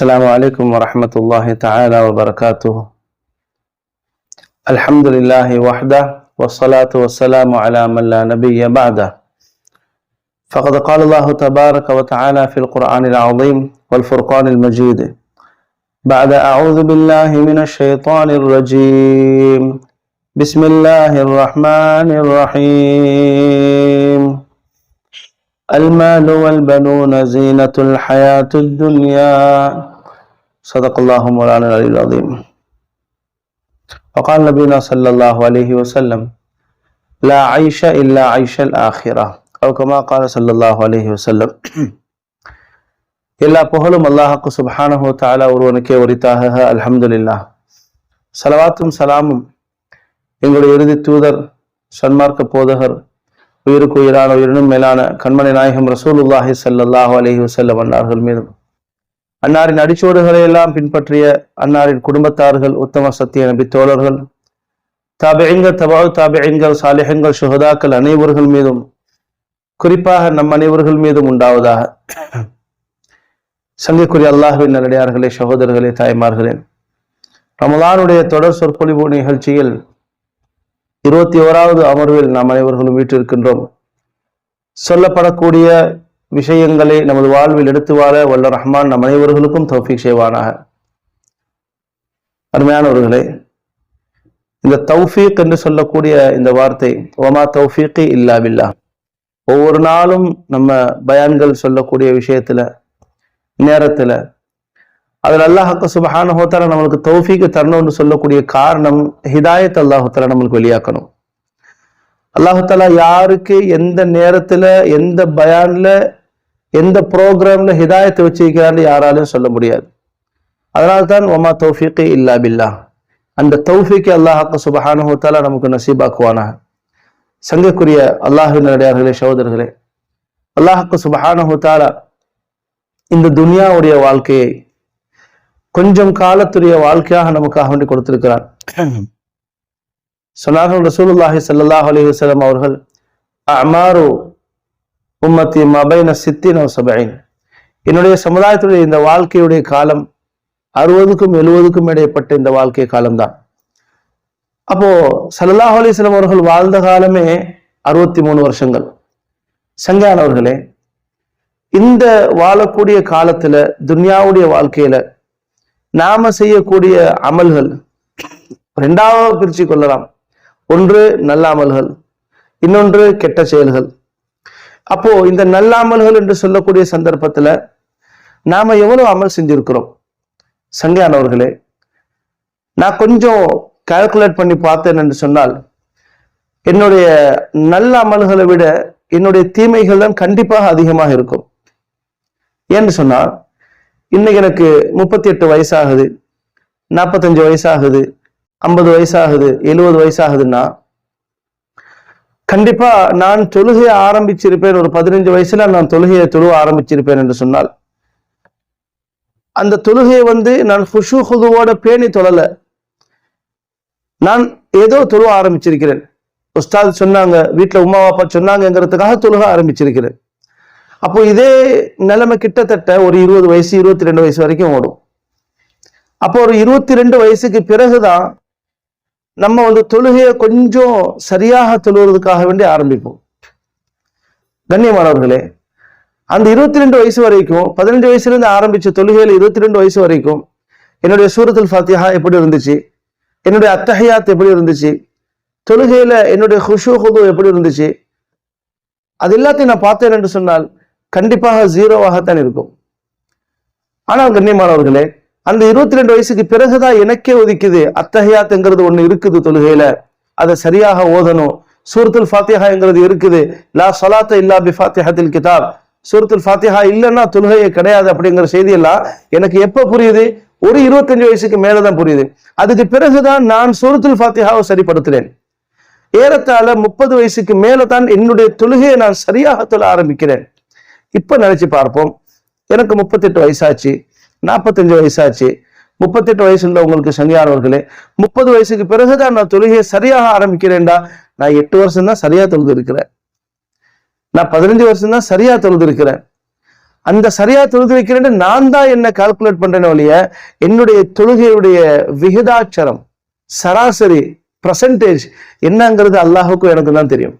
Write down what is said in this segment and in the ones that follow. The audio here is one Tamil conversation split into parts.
السلام عليكم ورحمة الله تعالى وبركاته. الحمد لله وحده والصلاة والسلام على من لا نبي بعده. فقد قال الله تبارك وتعالى في القرآن العظيم والفرقان المجيد بعد أعوذ بالله من الشيطان الرجيم. بسم الله الرحمن الرحيم. المال والبنون زينة الحياة الدنيا. صدق الله مولانا العلي العظيم وقال نبينا صلى الله عليه وسلم لا عيش إلا عيش الآخرة أو كما قال صلى الله عليه وسلم எல்லா புகழும் அல்லாஹுக்கு சுபஹானஹு தஆலா ஒருவனுக்கே உரித்தாக அல்ஹம்துலில்லாஹ் சலவாத்தும் சலாமும் எங்களுடைய இறுதி தூதர் சன்மார்க்க போதகர் உயிருக்கு உயிரான உயிரினும் மேலான கண்மணி நாயகம் ரசூலுல்லாஹி ஸல்லல்லாஹு அலைஹி வஸல்லம் அன்னார்கள் மீதும் அன்னாரின் அடிச்சோடுகளை எல்லாம் பின்பற்றிய அன்னாரின் குடும்பத்தார்கள் உத்தம சத்திய நபி தோழர்கள். தாபியங்கள் தபாவு தாபியங்கள் சாலிஹங்கள் சுகதாக்கள் அனைவர்கள் மீதும் குறிப்பாக நம் அனைவர்கள் மீதும் உண்டாவதாக. சங்கைக்குரிய அல்லாஹுவின் நல்லடியார்களே சகோதரர்களே தாய்மார்களே. ரமலானுடைய தொடர் சொற்பொழிவு நிகழ்ச்சியில் இருபத்தி ஓராவது அமர்வில் நாம் அனைவர்களும் வீட்டிருக்கின்றோம் சொல்லப்படக்கூடிய விஷயங்களை நமது வாழ்வில் எடுத்து வாழ வல்ல ரஹ்மான் நம் அனைவர்களுக்கும் தௌஃபிக் செய்வானாக. அருமையானவர்களே இந்த தௌஃபீக் என்று சொல்லக்கூடிய இந்த வார்த்தை ஒமா தௌஃபீக்கு இல்லா பில்லா. ஒவ்வொரு நாளும் நம்ம பயான்கள் சொல்லக்கூடிய விஷயத்துல நேரத்துல அதில் அல்லாஹாக்கு சுபஹான ஹோத்தால நம்மளுக்கு தௌஃபீக்கு தரணும்னு சொல்லக்கூடிய காரணம் ஹிதாயத் அல்லாஹால நம்மளுக்கு வெளியாக்கணும். அல்லாஹாலா யாருக்கு எந்த நேரத்துல எந்த பயான்ல எந்த ப்ரோக்ராம்ல ஹிதாயத்தை வச்சிருக்கிறான்னு யாராலையும் சொல்ல முடியாது. அதனால தான் ஒமா தௌஃபீக்கு இல்லா பில்லா அந்த தௌஃபீக்கு அல்லாஹாக்கு சுபஹானுத்தால நமக்கு நசீபாக்குவானா சங்கக்குரிய அல்லாஹின் நடிகார்களே சகோதரர்களே அல்லாஹாக்கு சுபஹானுத்தால இந்த துனியாவுடைய வாழ்க்கையை கொஞ்சம் காலத்துடைய வாழ்க்கையாக நமக்காக வேண்டி கொடுத்திருக்கிறார் சொன்னார்கள் ரசூலுல்லாஹி சல்லாஹ் அலி வசலம் அவர்கள் அமாரு உம்மத்தி மபைன சித்தின் சபைன் என்னுடைய சமுதாயத்துடைய இந்த வாழ்க்கையுடைய காலம் அறுபதுக்கும் எழுபதுக்கும் இடைப்பட்ட இந்த வாழ்க்கை காலம்தான். அப்போ சல்லாஹ் அலிஸ்லாம் அவர்கள் வாழ்ந்த காலமே அறுபத்தி மூணு வருஷங்கள். சங்கானவர்களே இந்த வாழக்கூடிய காலத்துல துன்யாவுடைய வாழ்க்கையில நாம செய்யக்கூடிய அமல்கள் ரெண்டாவது பிரிச்சு கொள்ளலாம். ஒன்று நல்ல அமல்கள் இன்னொன்று கெட்ட செயல்கள். அப்போ இந்த நல்ல அமல்கள் என்று சொல்லக்கூடிய சந்தர்ப்பத்துல நாம எவ்வளவு அமல் செஞ்சிருக்கிறோம்? சங்கையானவர்களே நான் கொஞ்சம் கால்குலேட் பண்ணி பார்த்தேன் என்று சொன்னால் என்னுடைய நல்ல அமல்களை விட என்னுடைய தீமைகள் தான் கண்டிப்பாக அதிகமாக இருக்கும். ஏன்னு சொன்னா இன்னைக்கு எனக்கு முப்பத்தி எட்டு வயசாகுது நாற்பத்தஞ்சு வயசாகுது ஐம்பது வயசாகுது எழுபது வயசாகுதுன்னா கண்டிப்பா நான் தொழுகையை ஆரம்பிச்சிருப்பேன். ஒரு பதினஞ்சு வயசுல நான் தொழுகையை தொழுவ ஆரம்பிச்சிருப்பேன் என்று சொன்னால் அந்த தொழுகையை வந்து நான் ஹுஷு ஹுதுவோட பேணி தொழல. நான் ஏதோ தொழுவ ஆரம்பிச்சிருக்கிறேன். உஸ்தாத் சொன்னாங்க வீட்டுல உமா அப்பா சொன்னாங்கிறதுக்காக தொழுக ஆரம்பிச்சிருக்கிறேன். அப்போ இதே நிலைமை கிட்டத்தட்ட ஒரு இருபது வயசு இருபத்தி ரெண்டு வயசு வரைக்கும் ஓடும். அப்போ ஒரு இருபத்தி ரெண்டு வயசுக்கு பிறகுதான் நம்ம வந்து தொழுகையை கொஞ்சம் சரியாக தொழுவதற்காக வேண்டி ஆரம்பிப்போம். கண்ணியமானவர்களே அந்த இருபத்தி ரெண்டு வயசு வரைக்கும் பதினஞ்சு வயசுலேருந்து ஆரம்பித்த தொழுகையில் இருபத்தி ரெண்டு வயசு வரைக்கும் என்னுடைய சூரத்துல் ஃபாத்தியா எப்படி இருந்துச்சு? என்னுடைய அத்தஹையாத் எப்படி இருந்துச்சு? தொழுகையில் என்னுடைய ஹுஷு ஹுது எப்படி இருந்துச்சு? அது எல்லாத்தையும் நான் பார்த்தேன் என்று சொன்னால் கண்டிப்பாக ஜீரோவாகத்தான் இருக்கும். ஆனால் கண்ணியமானவர்களே அந்த இருபத்தி ரெண்டு வயசுக்கு பிறகுதான் எனக்கே ஒதுக்குது. அத்தகையாத்துங்கிறது ஒண்ணு இருக்குது தொழுகையில. அதை சரியாக ஓதணும். சூரத்துல் ஃபாத்தியாங்கிறது இருக்குது. லா சலாத்த இல்லா பி ஃபாத்திஹத்தில் கிதாப். சூரத்துல் ஃபாத்திஹா இல்லைன்னா தொழுகையே கிடையாது அப்படிங்கிற செய்தி எல்லாம் எனக்கு எப்ப புரியுது? ஒரு இருபத்தஞ்சு வயசுக்கு மேலதான் புரியுது. அதுக்கு பிறகுதான் நான் சூரத்துல் ஃபாத்திஹாவை சரிப்படுத்துறேன். ஏறத்தாழ முப்பது வயசுக்கு மேல தான் என்னுடைய தொழுகையை நான் சரியாக தொழ ஆரம்பிக்கிறேன். இப்ப நினைச்சு பார்ப்போம். எனக்கு முப்பத்தெட்டு வயசாச்சு. நாற்பத்தஞ்சு வயசாச்சு. முப்பத்தெட்டு வயசு உங்களுக்கு சங்கியானவர்களே முப்பது வயசுக்கு பிறகுதான் நான் தொழுகையை சரியாக ஆரம்பிக்கிறேன்டா. நான் எட்டு வருஷம் தான் சரியா தொழுது இருக்கிறேன் நான் பதினஞ்சு வருஷம் தான் சரியா தொழுது இருக்கிறேன் அந்த சரியா தொழுது வைக்கிறேன்னு நான் தான் என்ன கால்குலேட் பண்றேனே ஒழிய என்னுடைய தொழுகையுடைய விகிதாச்சரம் சராசரி பர்சன்டேஜ் என்னங்கிறது அல்லாஹுக்கும் எனக்கு தான் தெரியும்.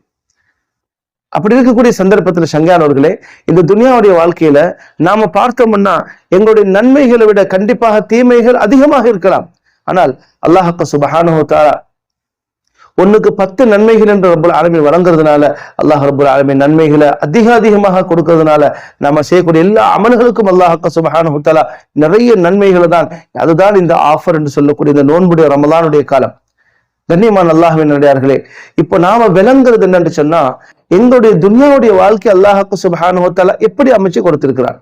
அப்படி இருக்கக்கூடிய சந்தர்ப்பத்தில் சங்கானவர்களே இந்த துனியாவுடைய வாழ்க்கையில நாம பார்த்தோம்னா எங்களுடைய நன்மைகளை விட கண்டிப்பாக தீமைகள் அதிகமாக இருக்கலாம். ஆனால் அல்லாஹக்க சுபஹானஹு தாலா ஒண்ணுக்கு பத்து நன்மைகள் என்று ரப்புல் ஆலமீன் வழங்குறதுனால அல்லாஹ் ரப்புல் ஆலமீன் நன்மைகளை அதிக அதிகமாக கொடுக்கறதுனால நாம செய்யக்கூடிய எல்லா அமல்களுக்கும் அல்லாஹக்க சுபஹானஹு தாலா நிறைய நன்மைகளை தான் அதுதான் இந்த ஆஃபர் என்று சொல்லக்கூடிய இந்த நோன்புடைய ரமலானுடைய காலம். கண்ணியமான அல்லாஹின் நடிகார்களே இப்போ நாம விளங்குறது என்னன்னு சொன்னா எங்களுடைய துன்யாவுடைய வாழ்க்கை அல்லாஹாக்கு சுபஹானுவத்தாலா எப்படி அமைச்சு கொடுத்திருக்கிறார்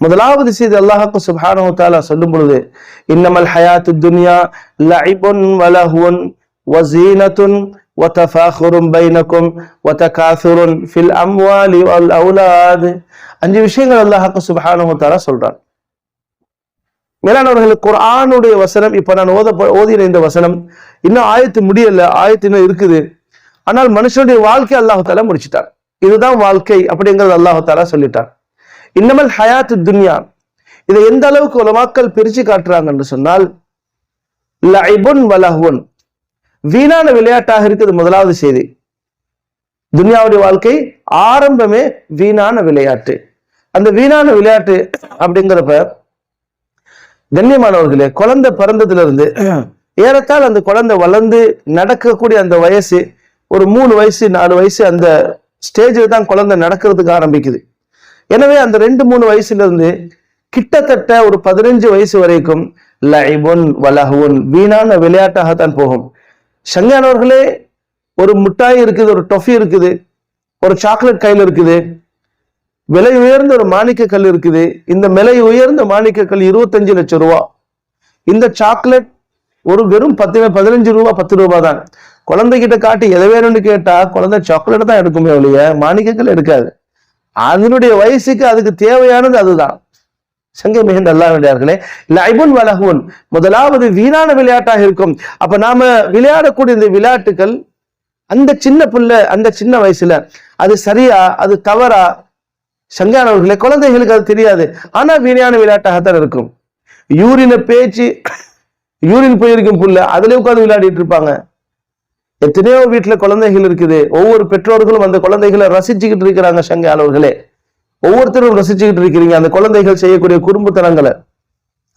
முதலாவது செய்தி அல்லாஹாக்கு சுபஹானுவத்தாலா சொல்லும் பொழுது இன்னமல் ஹயாத்து துன்யா லைபுன் வலஹுன் வசீனத்துன் وتفاخر بينكم وتكاثر في الأموال والأولاد அஞ்சு விஷயங்கள் அல்லாஹாக்கு சுபஹானுவ தாலா சொல்றான் மேலானவர்கள் குர்ஆனுடைய வசனம் இப்ப நான் ஓத ஓதின இந்த வசனம் இன்னும் ஆயத்து முடியல ஆயத்து இன்னும் இருக்குது ஆனால் மனுஷனுடைய வாழ்க்கை அல்லாஹால முடிச்சிட்டார். இதுதான் வாழ்க்கை அப்படிங்கிறது அல்லாஹால சொல்லிட்டார். இன்னமல் ஹயாத்து துன்யா. இதை எந்த அளவுக்கு உலமாக்கள் பிரிச்சு காட்டுறாங்கன்னு சொன்னால் லைபுன் வலஹுன் வீணான விளையாட்டாக இருக்குது முதலாவது செய்தி. துன்யாவுடைய வாழ்க்கை ஆரம்பமே வீணான விளையாட்டு. அந்த வீணான விளையாட்டு அப்படிங்கிறப்ப கண்ணியமானவர்களே குழந்தை பிறந்ததுல இருந்து ஏறத்தால் அந்த குழந்தை வளர்ந்து நடக்கக்கூடிய அந்த வயசு ஒரு மூணு வயசு நாலு வயசு அந்த ஸ்டேஜில் தான் குழந்தை நடக்கிறதுக்கு ஆரம்பிக்குது. எனவே அந்த ரெண்டு மூணு வயசுலேருந்து கிட்டத்தட்ட ஒரு பதினஞ்சு வயசு வரைக்கும் லைபுன் வலஹுன் வீணான விளையாட்டாகத்தான் போகும். சங்கானவர்களே ஒரு மிட்டாய் இருக்குது ஒரு டொஃபி இருக்குது ஒரு சாக்லேட் கையில் இருக்குது விலை உயர்ந்த ஒரு மாணிக்க கல் இருக்குது இந்த விலை உயர்ந்த மாணிக்க கல் இருபத்தஞ்சு லட்சம் ரூபா. இந்த சாக்லேட் ஒரு வெறும் பத்து பதினஞ்சு ரூபா பத்து ரூபா தான். குழந்தைகிட்ட காட்டி எதை வேணும்னு கேட்டா குழந்தை சாக்லேட் தான் எடுக்குமே ஒழிய மாணிக்கங்கள் எடுக்காது. அதனுடைய வயசுக்கு அதுக்கு தேவையானது அதுதான். சங்கை மிகுந்த அல்லாவிடையார்களே லைபுன் வலகுன் முதலாவது வீணான விளையாட்டாக இருக்கும். அப்ப நாம விளையாடக்கூடிய இந்த விளையாட்டுகள் அந்த சின்ன புள்ள அந்த சின்ன வயசுல அது சரியா அது தவறா? சங்கானவர்களே குழந்தைகளுக்கு அது தெரியாது. ஆனா வீணான விளையாட்டாகத்தான் இருக்கும். யூரின பேச்சு யூரின் போயிருக்கும் புள்ள அதுல உட்காந்து விளையாடிட்டு இருப்பாங்க. எத்தனையோ வீட்டில் குழந்தைகள் இருக்குது. ஒவ்வொரு பெற்றோர்களும் அந்த குழந்தைகளை ரசிச்சுக்கிட்டு இருக்கிறாங்க சங்கையாளர்களே ஒவ்வொருத்தரும் ரசிச்சுக்கிட்டு இருக்கிறீங்க. அந்த குழந்தைகள் செய்யக்கூடிய குறும்புத்தனங்களை.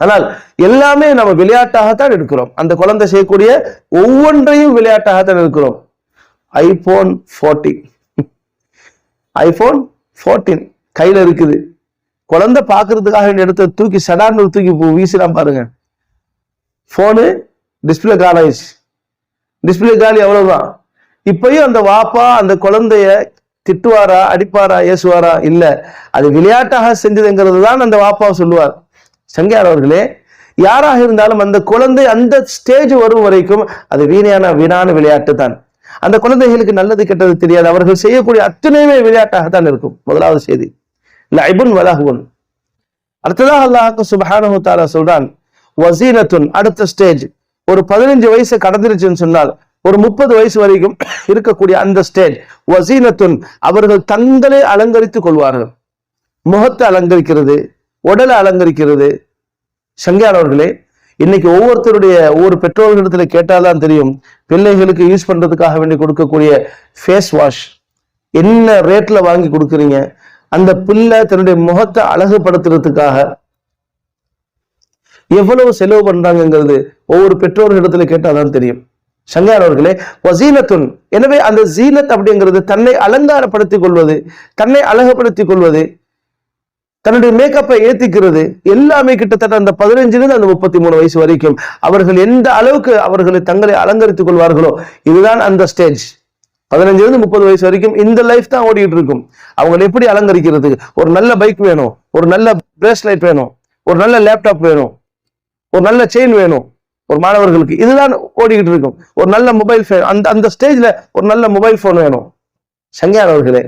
ஆனால் எல்லாமே நம்ம விளையாட்டாகத்தான் எடுக்கிறோம். அந்த குழந்தை செய்யக்கூடிய ஒவ்வொன்றையும் விளையாட்டாகத்தான் இருக்கிறோம் ஐபோன் ஃபோர்டீன் ஐபோன் ஃபோர்டீன் கையில் இருக்குது. குழந்தை பார்க்கறதுக்காக எடுத்த தூக்கி சடான்னு தூக்கி வீசிலாம் பாருங்க. ஃபோனு டிஸ்பிளே காலாயிடுச்சு டிஸ்பிளே காலி அவ்வளவுதான். இப்பயும் அந்த வாப்பா அந்த குழந்தைய திட்டுவாரா அடிப்பாரா ஏசுவாரா? இல்ல. அது விளையாட்டாக செஞ்சதுங்கிறது தான் அந்த வாப்பா சொல்லுவார். சங்கியார் அவர்களே யாராக இருந்தாலும் அந்த குழந்தை அந்த ஸ்டேஜ் வரும் வரைக்கும் அது வீணையான வீணான விளையாட்டு தான். அந்த குழந்தைகளுக்கு நல்லது கெட்டது தெரியாது. அவர்கள் செய்யக்கூடிய அத்தனையுமே விளையாட்டாகத்தான் இருக்கும். முதலாவது செய்தி. லைபுன் வலகுன் அடுத்ததாக அல்லாஹ் சுபஹானு தாலா சொல்றான் வசீனத்துன் அடுத்த ஸ்டேஜ் ஒரு பதினஞ்சு வயசு கடந்துருச்சுன்னு சொன்னால் ஒரு முப்பது வயசு வரைக்கும் இருக்கக்கூடிய அந்த ஸ்டேஜ் வசீனத்துன் அவர்கள் தங்களை அலங்கரித்துக் கொள்வார்கள். முகத்தை அலங்கரிக்கிறது உடலை அலங்கரிக்கிறது. சங்கையாளர்களே இன்னைக்கு ஒவ்வொருத்தருடைய ஒவ்வொரு பெற்றோர்களிடத்துல கேட்டால்தான் தெரியும் பிள்ளைகளுக்கு யூஸ் பண்றதுக்காக வேண்டி கொடுக்கக்கூடிய ஃபேஸ் வாஷ் என்ன ரேட்ல வாங்கி கொடுக்குறீங்க? அந்த பிள்ளை தன்னுடைய முகத்தை அழகுபடுத்துறதுக்காக எவ்வளவு செலவு பண்றாங்கிறது ஒவ்வொரு பெற்றோர்களிடத்துல கேட்டாதான் தெரியும். சங்கார் அவர்களே வசீனத்துன் எனவே அந்த ஜீனத் அப்படிங்கிறது தன்னை அலங்காரப்படுத்திக் கொள்வது தன்னை அழகுபடுத்திக் கொள்வது தன்னுடைய மேக்கப்பை ஏத்திக்கிறது எல்லாமே கிட்டத்தட்ட அந்த பதினஞ்சுலேருந்து அந்த முப்பத்தி மூணு வயசு வரைக்கும் அவர்கள் எந்த அளவுக்கு அவர்களை தங்களை அலங்கரித்துக் கொள்வார்களோ இதுதான் அந்த ஸ்டேஜ் பதினஞ்சுலேருந்து முப்பது வயசு வரைக்கும் இந்த லைஃப் தான் ஓடிட்டு இருக்கும். அவங்களை எப்படி அலங்கரிக்கிறது? ஒரு நல்ல பைக் வேணும் ஒரு நல்ல பிரேஸ்லைட் வேணும் ஒரு நல்ல லேப்டாப் வேணும் ஒரு நல்ல செயின் வேணும் ஒரு மாணவர்களுக்கு. இதுதான் ஓடிக்கிட்டு இருக்கும். ஒரு நல்ல மொபைல் ஃபோன் அந்த அந்த ஸ்டேஜ்ல ஒரு நல்ல மொபைல் ஃபோன் வேணும். சங்கையானவர்களே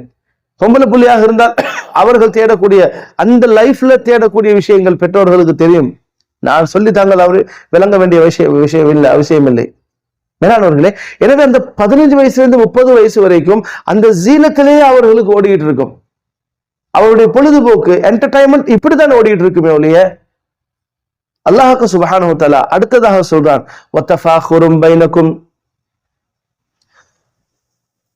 பொம்பளை புள்ளியாக இருந்தால் அவர்கள் தேடக்கூடிய அந்த லைஃப்ல தேடக்கூடிய விஷயங்கள் பெற்றோர்களுக்கு தெரியும். நான் சொல்லி தாங்கள் அவர் விளங்க வேண்டிய விஷயம் விஷயம் இல்லை அவசியம் இல்லை. மேலானவர்களே எனவே அந்த பதினஞ்சு வயசுலேருந்து முப்பது வயசு வரைக்கும் அந்த ஜீனத்திலேயே அவர்களுக்கு ஓடிக்கிட்டு இருக்கும். அவருடைய பொழுதுபோக்கு என்டர்டைன்மெண்ட் இப்படித்தான் ஓடிக்கிட்டு இருக்குமே ஒழிய அல்லாஹுக்கு சுபஹானு தலா அடுத்ததாக சொல்றான் வத்தஃபாஹுரும் பைனக்கும்.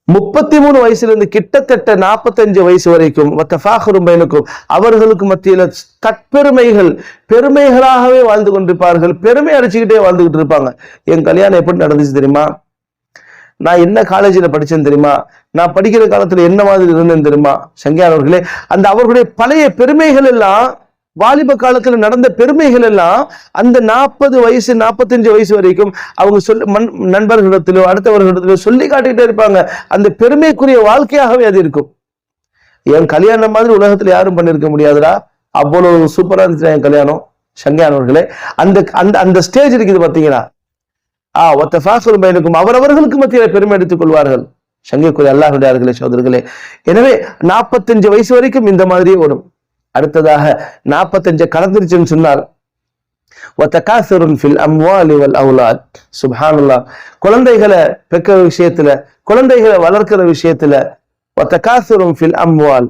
முப்பத்தி மூணு வயசுலேருந்து கிட்டத்தட்ட நாற்பத்தஞ்சு வயசு வரைக்கும் வத்தஃபாஹுரும் பைனக்கும். அவர்களுக்கு மத்தியில் தற்பெருமைகள் பெருமைகளாகவே வாழ்ந்து கொண்டிருப்பார்கள் பெருமை அடிச்சுக்கிட்டே வாழ்ந்துகிட்டு இருப்பாங்க என் கல்யாணம் எப்படி நடந்துச்சு தெரியுமா? நான் என்ன காலேஜில் படித்தேன்னு தெரியுமா? நான் படிக்கிற காலத்தில் என்ன மாதிரி இருந்தேன் தெரியுமா? சங்கியான் அவர்களே அந்த அவர்களுடைய பழைய பெருமைகள் எல்லாம் வாலிப காலத்துல நடந்த பெருமைகள் எல்லாம் அந்த நாற்பது வயசு நாற்பத்தஞ்சு வயசு வரைக்கும் அவங்க சொல்லி மண் நண்பர்களிடத்திலோ அடுத்தவர்களிடத்திலோ சொல்லி காட்டிக்கிட்டே இருப்பாங்க. அந்த பெருமைக்குரிய வாழ்க்கையாகவே அது இருக்கும். என் கல்யாணம் மாதிரி உலகத்துல யாரும் பண்ணிருக்க முடியாதுடா. அவ்வளவு சூப்பரா இருந்துச்சு என் கல்யாணம் சங்கையானவர்களே. அந்த அந்த அந்த ஸ்டேஜ் இருக்குது பாத்தீங்கன்னா ஆ ஒத்த ஃபாஸ்வரும் பையனுக்கும் அவரவர்களுக்கு மத்தியில் பெருமை எடுத்துக் கொள்வார்கள். சங்கைக்குரிய அல்லாஹுடையார்களே சோதர்களே எனவே நாற்பத்தஞ்சு வயசு வரைக்கும் இந்த மாதிரியே ஓடும். அடுத்ததாக நாற்பத்தஞ்சு கடந்துருச்சுன்னு சொன்னார். ஃபில் அம்வாலி அவுலாத். சுப்ஹானுல்லாஹ். குழந்தைகளை பெக்கிற விஷயத்துல குழந்தைகளை வளர்க்கிற விஷயத்துல ஒத்தகாசுரும் ஃபில் அம்வால்.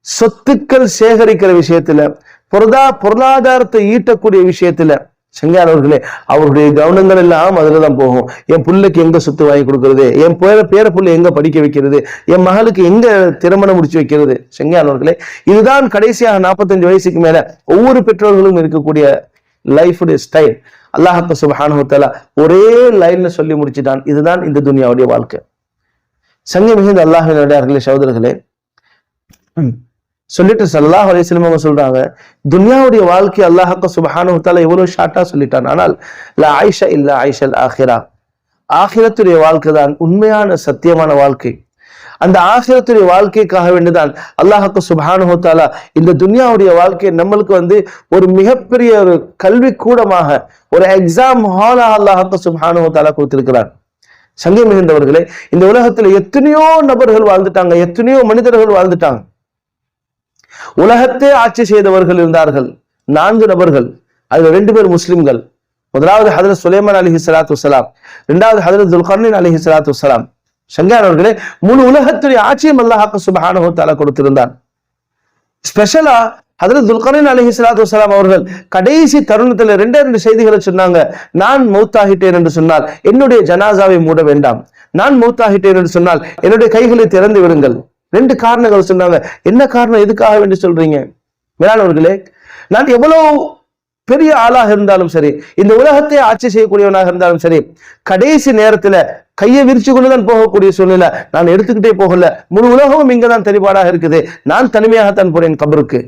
சொத்துக்கள் சேகரிக்கிற விஷயத்துல பொருளா பொருளாதாரத்தை ஈட்டக்கூடிய விஷயத்துல செங்கார் அவருடைய கவனங்கள் எல்லாம் அதுலதான் போகும். என் பிள்ளைக்கு எங்க சொத்து வாங்கி கொடுக்கறது? என் பேர பேர பிள்ளை எங்க படிக்க வைக்கிறது? என் மகளுக்கு எங்க திருமணம் முடிச்சு வைக்கிறது? செங்கையானவர்களே இதுதான் கடைசியாக நாற்பத்தஞ்சு வயசுக்கு மேல ஒவ்வொரு பெற்றோர்களும் இருக்கக்கூடிய லைஃபுடைய ஸ்டைல். அல்லாஹப்ப சுபஹானுவத்தாலா ஒரே லைன்ல சொல்லி முடிச்சுட்டான். இதுதான் இந்த துனியாவுடைய வாழ்க்கை. சங்க மிகுந்த அல்லாஹினுடைய சகோதரர்களே சொல்லிட்டு சல்லாஹ் அலிஸ்லம் அவங்க சொல்றாங்க துன்யாவுடைய வாழ்க்கை அல்லாஹக்க சுபஹானு தாலா எவ்வளவு ஷார்ட்டா சொல்லிட்டான். ஆனால் இல்ல ஆயிஷா இல்ல ஆயிஷல் ஆஹிரா ஆகிரத்துடைய வாழ்க்கை தான் உண்மையான சத்தியமான வாழ்க்கை. அந்த ஆசிரியத்துடைய வாழ்க்கைக்காக வேண்டிதான் அல்லாஹக்கு சுபானு தாலா இந்த துன்யாவுடைய வாழ்க்கை நம்மளுக்கு வந்து ஒரு மிகப்பெரிய ஒரு கல்வி கூடமாக ஒரு எக்ஸாம் ஹாலா அல்லாஹக்கு சுபானு ஹோத்தாலா கொடுத்திருக்கிறார். சங்கம் மிகுந்தவர்களே இந்த உலகத்துல எத்தனையோ நபர்கள் வாழ்ந்துட்டாங்க எத்தனையோ மனிதர்கள் வாழ்ந்துட்டாங்க. உலகத்தை ஆட்சி செய்தவர்கள் இருந்தார்கள். நான்கு நபர்கள். அதுல ரெண்டு பேர் முஸ்லிம்கள். முதலாவது ஹதரத் சுலைமான் அலிஹி சலாத்து வலாம் இரண்டாவது ஹதரத் துல்கர்னின் அலிஹி சலாத்து வலாம் சங்கான் அவர்களே முழு உலகத்துடைய ஆட்சியும் அல்லாஹாக்க சுபஹானஹு தாலா கொடுத்திருந்தான். ஸ்பெஷலா ஹதரத் துல்கரின் அலஹி சலாத்து வலாம் அவர்கள் கடைசி தருணத்துல ரெண்டே ரெண்டு செய்திகளை சொன்னாங்க. நான் மௌத்தாகிட்டேன் என்று சொன்னால் என்னுடைய ஜனாசாவை மூட வேண்டாம். நான் மௌத்தாகிட்டேன் என்று சொன்னால் என்னுடைய கைகளை திறந்து விடுங்கள். ரெண்டு காரணங்கள் சொன்னாங்க என்ன காரணம்? எதுக்காக வேண்டி சொல்றீங்க? மேலானவர்களே நான் எவ்வளவு பெரிய ஆளாக இருந்தாலும் சரி இந்த உலகத்தை ஆட்சி செய்யக்கூடியவனாக இருந்தாலும் சரி கடைசி நேரத்துல கையை விரிச்சு கொண்டுதான் போகக்கூடிய சூழ்நிலை நான் எடுத்துக்கிட்டே போகல. முழு உலகமும் இங்கதான் தெளிவாடாக இருக்குது. நான் தனிமையாகத்தான் போறேன் கபருக்கு.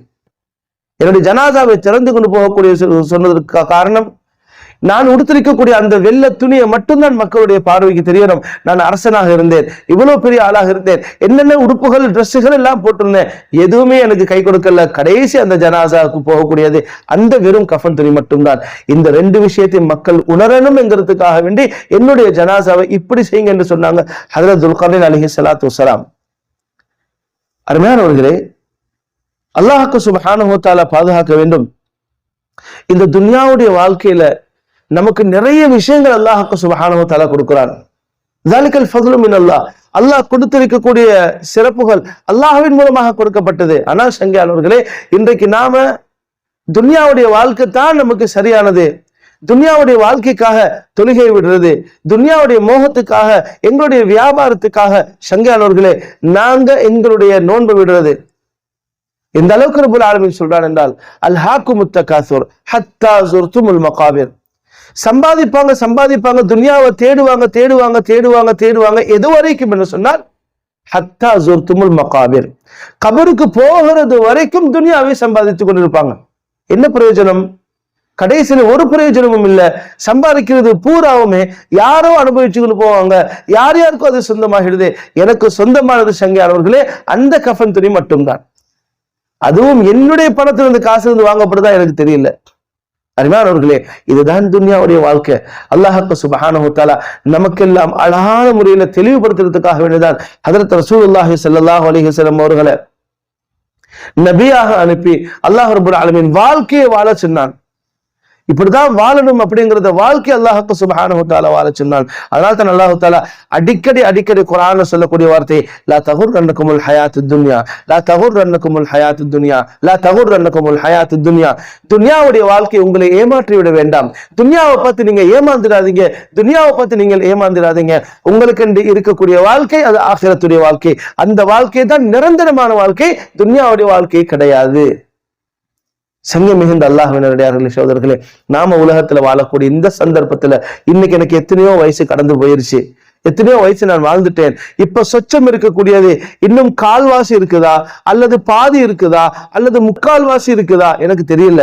என்னுடைய ஜனாதாவை திறந்து கொண்டு போகக்கூடிய சொன்னதற்கு காரணம் நான் உடுத்திருக்கக்கூடிய அந்த வெள்ள துணியை மட்டும்தான் மக்களுடைய பார்வைக்கு தெரியணும். நான் அரசனாக இருந்தேன். இவ்வளவு பெரிய ஆளாக இருந்தேன். என்னென்ன உடுப்புகள் ட்ரெஸ்ஸுகள் எல்லாம் போட்டிருந்தேன். எதுவுமே எனக்கு கை கொடுக்கல. கடைசி அந்த ஜனாசாவுக்கு போகக்கூடியது அந்த வெறும் கஃபன் துணி மட்டும்தான். இந்த ரெண்டு விஷயத்தை மக்கள் உணரணும் என்கிறதுக்காக வேண்டி என்னுடைய ஜனாசாவை இப்படி செய்யுங்க என்று சொன்னாங்க ஹதரத் துல்கரின் அலிஹி சலாத்து வலாம் அருமையானவர்களே அல்லாஹுக்கு சுபஹானுத்தால பாதுகாக்க வேண்டும். இந்த துன்யாவுடைய வாழ்க்கையில நமக்கு நிறைய விஷயங்கள் அல்லாஹுக்கு சுபஹானவ தலா கொடுக்கிறான். ஜாலிக்கல் ஃபதுலும் அல்லாஹ். அல்லாஹ் கொடுத்திருக்கக்கூடிய சிறப்புகள் அல்லாஹ்வின் மூலமாக கொடுக்கப்பட்டது. ஆனால் சங்கியானவர்களே இன்றைக்கு நாம துன்யாவுடைய வாழ்க்கை தான் நமக்கு சரியானது. துன்யாவுடைய வாழ்க்கைக்காக தொழுகை விடுறது துன்யாவுடைய மோகத்துக்காக எங்களுடைய வியாபாரத்துக்காக சங்கியானவர்களே நாங்க எங்களுடைய நோன்பு விடுறது. இந்த அளவுக்கு ரபுல் ஆலமின் சொல்றான் என்றால் அல் ஹாக்கு முத்த காசூர் ஹத்தா ஜுர்துமுல் மகாபிர். சம்பாதிப்பாங்க சம்பாதிப்பாங்க துனியாவை தேடுவாங்க தேடுவாங்க தேடுவாங்க தேடுவாங்க. எது வரைக்கும் என்ன சொன்னால் ஹத்தா ஜோர்துமுல் மகாபிர். கபருக்கு போகிறது வரைக்கும் துனியாவை சம்பாதித்து கொண்டிருப்பாங்க. என்ன பிரயோஜனம்? கடைசியில் ஒரு பிரயோஜனமும் இல்ல. சம்பாதிக்கிறது பூராவுமே யாரோ அனுபவிச்சுக்கொண்டு போவாங்க. யார் யாருக்கும் அது சொந்தமாகிடுது. எனக்கு சொந்தமானது சங்கியானவர்களே அந்த கஃபன் துணி மட்டும்தான். அதுவும் என்னுடைய பணத்திலிருந்து காசு இருந்து வாங்கப்படுதா எனக்கு தெரியல. அருமையானவர்களே இதுதான் துன்யாவுடைய வாழ்க்கை. அல்லாஹாக்கு சுபஹானஹுத்தாலா நமக்கெல்லாம் அழகான முறையில தெளிவுபடுத்துறதுக்காக வேண்டியதான் ஹதரத் ரசூலுல்லாஹி ஸல்லல்லாஹு அலைஹி வஸல்லம் அவர்களை நபியாக அனுப்பி அல்லாஹ் ரபுல் ஆலமின் வாழ்க்கையை வாழ சொன்னான். இப்படிதான் வாழணும் அப்படிங்கறத வாழ்க்கை அல்லாஹுக்கு சுபஹானஹு தஆலா வாழ சொன்னான். அதனால தான் அல்லாஹு தாலா அடிக்கடி அடிக்கடி குரான சொல்லக்கூடிய வார்த்தை லா தகுர் ரன்னக்குமுல் ஹயாத்து துன்யா லா தகுர் ரன்னக்குமுல் ஹயாத்து துன்யா லா தகுர் ரன்னக்குமுல் ஹயாத்து துன்யா. துன்யாவுடைய வாழ்க்கை உங்களை ஏமாற்றி விட வேண்டாம். துன்யாவை பார்த்து நீங்க ஏமாந்துடாதீங்க. துன்யாவை பார்த்து நீங்கள் ஏமாந்துடாதீங்க. உங்களுக்கு இருக்கக்கூடிய வாழ்க்கை அது ஆசிரத்துடைய வாழ்க்கை. அந்த வாழ்க்கை தான் நிரந்தரமான வாழ்க்கை. துன்யாவுடைய வாழ்க்கை கிடையாது. சங்கம் மிகுந்த அல்லாஹினருடையார்களே சோதர்களே நாம உலகத்துல வாழக்கூடிய இந்த சந்தர்ப்பத்துல இன்னைக்கு எனக்கு எத்தனையோ வயசு கடந்து போயிருச்சு. எத்தனையோ வயசு நான் வாழ்ந்துட்டேன். இப்ப சொச்சம் இருக்கக்கூடியது இன்னும் கால்வாசி இருக்குதா? அல்லது பாதி இருக்குதா? அல்லது முக்கால்வாசி இருக்குதா? எனக்கு தெரியல.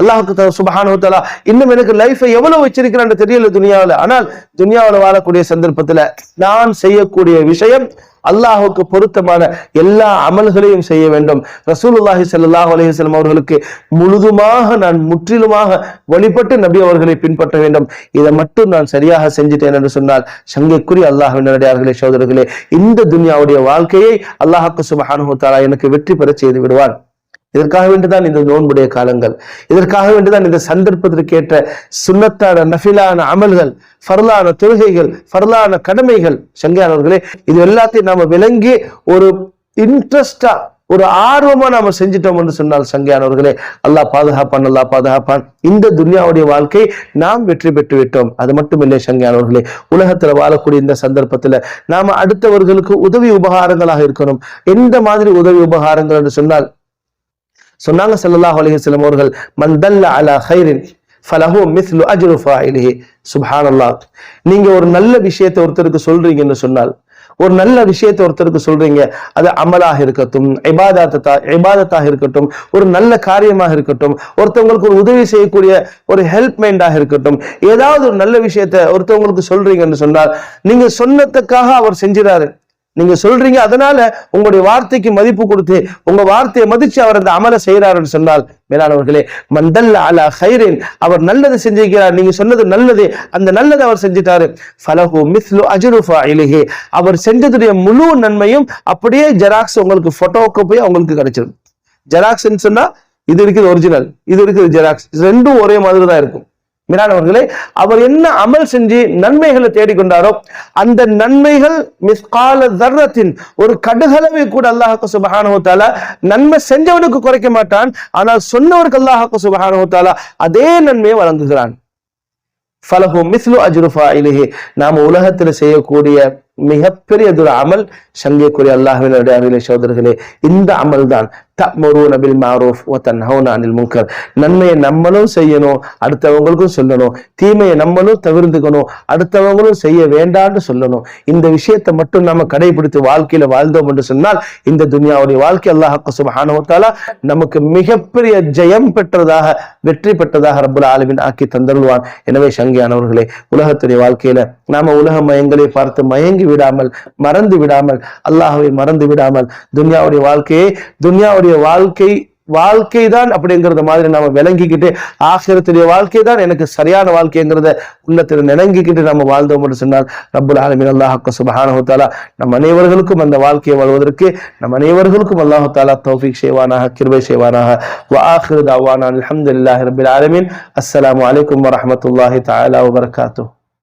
அல்லாஹுக்கு சுபஹானு தலா இன்னும் எனக்கு லைஃபை எவ்வளவு வச்சிருக்கிறான்னு தெரியல துனியாவில்? ஆனால் துனியாவில் வாழக்கூடிய சந்தர்ப்பத்துல நான் செய்யக்கூடிய விஷயம் அல்லாஹுக்கு பொருத்தமான எல்லா அமல்களையும் செய்ய வேண்டும். ரசூலுல்லாஹி சல்லாஹ் அலிஹசலம் அவர்களுக்கு முழுதுமாக நான் முற்றிலுமாக வழிபட்டு நபி அவர்களை பின்பற்ற வேண்டும். இதை மட்டும் நான் சரியாக செஞ்சுட்டேன் என்று சொன்னால் சங்கைக்குரிய அல்லாஹ்வின் நேரடியார்களே சோதரர்களே இந்த துனியாவுடைய வாழ்க்கையை அல்லாஹாக்கு சுபஹானஹு தஆலா எனக்கு வெற்றி பெற செய்து விடுவான். இதற்காக வேண்டிதான் இந்த நோன்புடைய காலங்கள். இதற்காக வேண்டிதான் இந்த சந்தர்ப்பத்திற்கு ஏற்ற சுண்ணத்தான நஃபிலான அமல்கள் ஃபர்லான தொழுகைகள் ஃபர்லான கடமைகள். சங்கையாளர்களே இது எல்லாத்தையும் நாம விளங்கி ஒரு இன்ட்ரெஸ்டா ஒரு ஆர்வமா நாம செஞ்சிட்டோம் என்று சொன்னால் சங்கையானவர்களே அல்லாஹ் பாதுகாப்பான் அல்லாஹ் பாதுகாப்பான். இந்த துன்யாவுடைய வாழ்க்கை நாம் வெற்றி பெற்று விட்டோம். அது மட்டும் இல்லை சங்கையானவர்களே உலகத்துல வாழக்கூடிய இந்த சந்தர்ப்பத்துல நாம அடுத்தவர்களுக்கு உதவி உபகாரங்களாக இருக்கணும். எந்த மாதிரி உதவி உபகாரங்கள் என்று சொன்னால் சொன்னாங்க ஸல்லல்லாஹு அலைஹி வஸல்லம் அவர்கள் மந்தல்ல அலா ஹைரின் ஃபலஹு மிஸ்லு அஜ்ரு ஃபாயிலிஹி. சுபஹானல்லா நீங்க ஒரு நல்ல விஷயத்தை ஒருத்தருக்கு சொல்றீங்கன்னு சொன்னால் ஒரு நல்ல விஷயத்தை ஒருத்தருக்கு சொல்றீங்க அது அமலாக இருக்கட்டும் இபாதத்தா இபாதத்தாக இருக்கட்டும் ஒரு நல்ல காரியமாக இருக்கட்டும் ஒருத்தவங்களுக்கு ஒரு உதவி செய்யக்கூடிய ஒரு ஹெல்ப் மைண்டாக இருக்கட்டும் ஏதாவது ஒரு நல்ல விஷயத்தை ஒருத்தவங்களுக்கு சொல்றீங்கன்னு சொன்னால் நீங்க சொன்னதுக்காக அவர் செஞ்சிடாரு. நீங்க சொல்றீங்க அதனால உங்களுடைய வார்த்தைக்கு மதிப்பு கொடுத்து உங்க வார்த்தையை மதிச்சு அவர் அந்த அமலை செய்யறாருன்னு சொன்னால் மேலானவர்களே மந்தல்ல அலா ஹைரின் அவர் நல்லது செஞ்சிருக்கிறார். நீங்க சொன்னது நல்லது அந்த நல்லதை அவர் செஞ்சிட்டாரு. ஃபலஹு மிஸ்லு அஜருஃபா ஃபாயிலிஹி அவர் செஞ்சதுடைய முழு நன்மையும் அப்படியே ஜெராக்ஸ் உங்களுக்கு போட்டோவுக்கு போய் அவங்களுக்கு கிடைச்சிடும் ஜெராக்ஸ்ன்னு சொன்னா இது இருக்குது ஒரிஜினல் இது இருக்குது ஜெராக்ஸ் ரெண்டும் ஒரே மாதிரி தான் இருக்கும். மீனானவர்களே அவர் என்ன அமல் செஞ்சு நன்மைகளை தேடிக்கொண்டாரோ அந்த நன்மைகள் மிஸ்கால தர்ரத்தின் ஒரு கடுகளவை கூட அல்லாஹாக்கு சுபஹானஹு நன்மை செஞ்சவனுக்கு குறைக்க மாட்டான் ஆனால் சொன்னவருக்கு அல்லாஹாக்கு சுபஹானஹு அதே நன்மையை வழங்குகிறான். ஃபலஹு மிஸ்லு அஜ்ருஃபா இலேஹி நாம் உலகத்தில் செய்யக்கூடிய மிகப்பெரியதொரு அமல் சங்கைக்குரிய அல்லாஹினுடைய அருளை சோதர்களே இந்த அமல் தான் தமருன பில் மாரூஃப் ஓ தன்ஹவுன அனில் முன்கர் நன்மையை நம்மளும் செய்யணும் அடுத்தவங்களுக்கும் சொல்லணும். தீமையை நம்மளும் தவிர்த்துக்கணும் அடுத்தவங்களும் செய்ய வேண்டாம்னு சொல்லணும். இந்த விஷயத்தை மட்டும் நம்ம கடைபிடித்து வாழ்க்கையில வாழ்ந்தோம் என்று சொன்னால் இந்த துனியாவுடைய வாழ்க்கை அல்லாஹ் சுபஹானுவத்தாலா நமக்கு மிகப்பெரிய ஜெயம் பெற்றதாக வெற்றி பெற்றதாக ரபுல் ஆலமின் ஆக்கி தந்தருள்வான். எனவே சங்கியானவர்களே உலகத்துடைய வாழ்க்கையில நாம உலக மயங்களை பார்த்து மயங்கி விடாமல் மறந்து விடாமல் அல்லாஹவை மறந்து விடாமல் துன்யாவுடைய வாழ்க்கையை துன்யாவுடைய வாழ்க்கை வாழ்க்கை தான் அப்படிங்கிறத மாதிரி நாம விளங்கிக்கிட்டு ஆசிரியத்துடைய வாழ்க்கை தான் எனக்கு சரியான வாழ்க்கைங்கிறத உள்ளத்தில் நிலங்கிக்கிட்டு நம்ம வாழ்ந்தோம் என்று சொன்னால் ரப்புல் ஆலமின் அல்லாஹக்கு சுபஹானஹத்தாலா நம் அனைவர்களுக்கும் அந்த வாழ்க்கையை வாழ்வதற்கு நம் அனைவர்களுக்கும் அல்லாஹு தாலா தௌஃபிக் செய்வானாக கிருபை செய்வானாக. வஆஹிரு தஅவானா அல்ஹம்துலில்லாஹி ரப்பில் ஆலமீன். அஸ்ஸலாமு அலைக்கும் வரஹ்மத்துல்லாஹி தஆலா